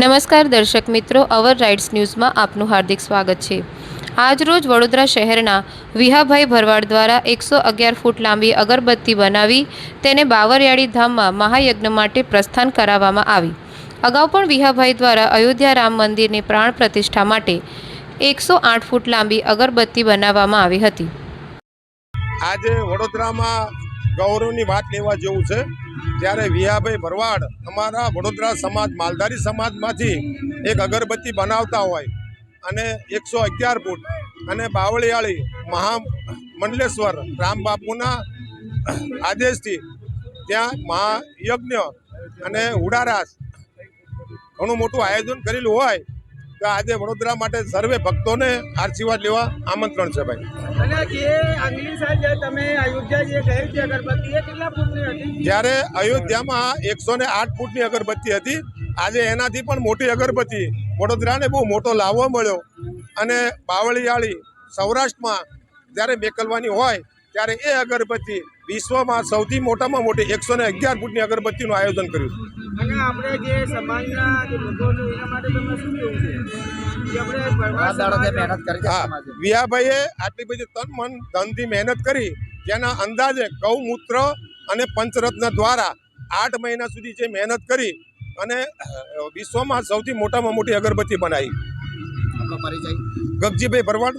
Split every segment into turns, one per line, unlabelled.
નમસ્કાર દર્શક મિત્રો, અવર રાઇટ્સ ન્યૂઝમાં આપનું હાર્દિક સ્વાગત છે. આજરોજ વડોદરા શહેરના વિહાભાઈ ભરવાડ દ્વારા એકસો અગિયાર ફૂટ લાંબી અગરબત્તી બનાવી તેને બાવરિયાળી ધામમાં મહાયજ્ઞ માટે પ્રસ્થાન કરાવવામાં આવી. અગાઉ પણ વિહાભાઈ દ્વારા અયોધ્યા રામ મંદિરની પ્રાણ પ્રતિષ્ઠા માટે એકસો આઠ ફૂટ લાંબી અગરબત્તી બનાવવામાં આવી હતી.
આજે વડોદરામાં ગૌરવની વાત લેવા જેવું છે. ત્યારે વિયાભાઈ ભરવાડ અમારા વડોદરા સમાજ, માલધારી સમાજમાંથી એક અગરબત્તી બનાવતા હોય અને એકસો અગિયાર ફૂટ અને બાવળિયાળી મહા મંડલેશ્વર રામ બાપુના આદેશથી ત્યાં મહાયજ્ઞ અને હુડારાસ ઘણું મોટું આયોજન કરેલું હોય. તો આજે વડોદરા માટે સર્વે ભક્તોને આશીર્વાદ લેવા આમંત્રણ છે ભાઈ. જ્યારે અયોધ્યામાં એકસો ને આઠ ફૂટની અગરબત્તી હતી આજે એનાથી પણ મોટી અગરબત્તી વડોદરાને બહુ મોટો લાભો મળ્યો. અને બાવળિયાળી સૌરાષ્ટ્રમાં જ્યારે મેકલવાની હોય ત્યારે એ અગરબત્તી વિશ્વમાં સૌથી મોટામાં મોટી એકસો ને અગિયાર ફૂટની અગરબત્તીનું આયોજન કર્યું
અને આપણે જે સમાજના જે લોકો એના માટે તમને શું કેવું છે? જે આપણે ભરવાડ સમાજ
હા. વિયાભાઈએ આટલી બધી તન મન ધનથી મહેનત કરી જેના અંદાજે ગૌમૂત્ર અને પંચરત્ન દ્વારા આઠ મહિના સુધી જે મહેનત કરી અને વિશ્વમાં સૌથી મોટામાં મોટી અગરબત્તી બનાવી. ગગજીભાઈ ભરવાડ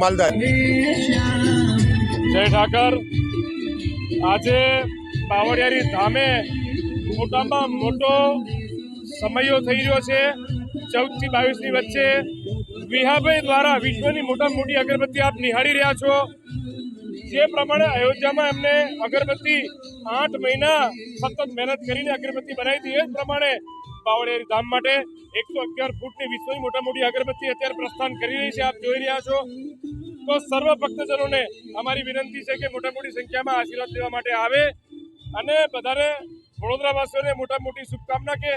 માલદાર
જય ઠાકર. આજે પાવડિયારી ધામે મોટામાં મોટો સમયો થઈ રહ્યો છે. ચૌદથી બાવીસની વચ્ચે વિહાભાઈ દ્વારા વિશ્વની મોટા મોટી અગરબત્તી આપ નિહાળી રહ્યા છો. જે પ્રમાણે અયોધ્યામાં એમને અગરબત્તી આઠ મહિના સતત મહેનત કરીને અગરબત્તી બનાવી હતી. એ પ્રમાણે બાવળિયારી ધામ માટે એકસો અગિયાર ફૂટની વિશ્વની મોટા મોટી અગરબત્તી અત્યારે પ્રસ્થાન કરી રહી છે. આપ જોઈ રહ્યા છો. તો સર્વ ભક્તજનોને અમારી વિનંતી છે કે મોટા મોટી સંખ્યામાં આશીર્વાદ લેવા માટે આવે અને બધાને વડોદરાવાસીઓને મોટા મોટી શુભકામના કે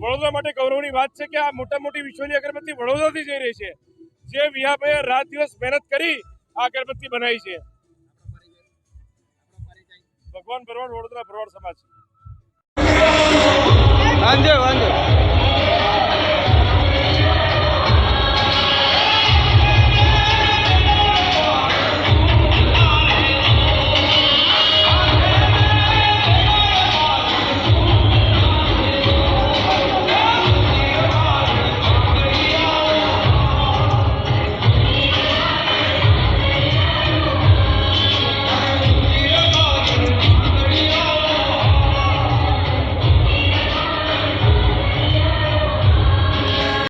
વડોદરા માટે ગૌરવની વાત છે કે આ મોટા મોટી વિશ્વની અગરબત્તી વડોદરાથી જઈ રહી છે. જે વિહાભાઈએ રાત દિવસ મહેનત કરી આ અગરબત્તી બનાવી છે. ભગવાન ભરવાડ, વડોદરા ભરવાડ સમાજ.
વાંધો